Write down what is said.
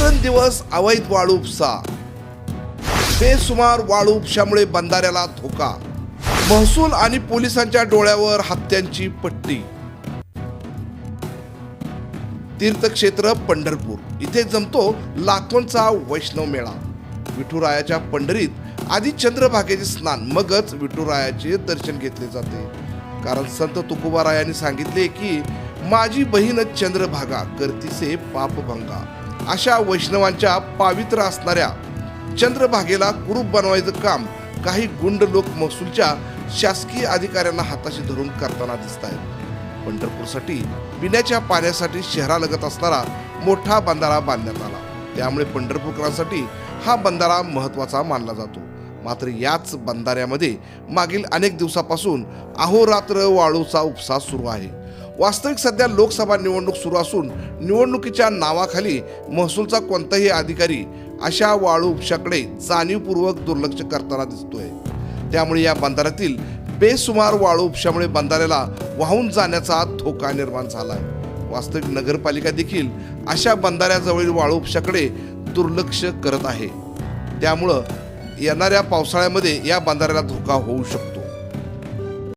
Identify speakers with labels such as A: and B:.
A: रात्रंदिवस अवैध वाळू उपसा. बेसुमार वाळू उपशामुळे बंधाऱ्याला धोका. महसूल आणि पोलिसांच्या डोळ्यावर हत्यांची पट्टी. तीर्थक्षेत्र पंढरपूर. इथे जमतो लाखोंचा वैष्णव मेळा. विठुरायाच्या पंढरीत आधी चंद्रभागेचे स्नान मगच विठुरायाचे दर्शन घेतले जाते. कारण संत तुकोबारायांनी सांगितले की माझी बहीण चंद्रभागा करतीसे पापभंगा. अशा वैष्णवांच्या पावित्र असणाऱ्या चंद्रभागेला कुरूप बनवायचं काम काही गुंड लोक महसूलच्या शासकीय अधिकाऱ्यांना हाताशी धरून करताना दिसत आहेत पंढरपूरसाठी पिण्याच्या पाण्यासाठी शहरालगत असणारा मोठा बंधारा बांधण्यात आला. त्यामुळे पंढरपूरकरांसाठी हा बंधारा महत्त्वाचा मानला जातो. मात्र याच बंधाऱ्यामध्ये मागील अनेक दिवसापासून अहोरात्र वाळूचा उपसा सुरू आहे. वास्तविक सध्या लोकसभा निवडणूक सुरू असून निवडणुकीच्या नावाखाली महसूलचा कोणताही अधिकारी अशा वाळूपशाकडे जाणीवपूर्वक दुर्लक्ष करताना दिसतोय. त्यामुळे या बंधाऱ्यातील बेसुमार वाळू उपशामुळे बंधाऱ्याला वाहून जाण्याचा धोका निर्माण झाला आहे वास्तविक नगरपालिका देखील अशा बंधाऱ्याजवळील वाळू उपशाकडे दुर्लक्ष करत आहे. त्यामुळं येणाऱ्या पावसाळ्यामध्ये या बंधाऱ्याला धोका होऊ शकतो.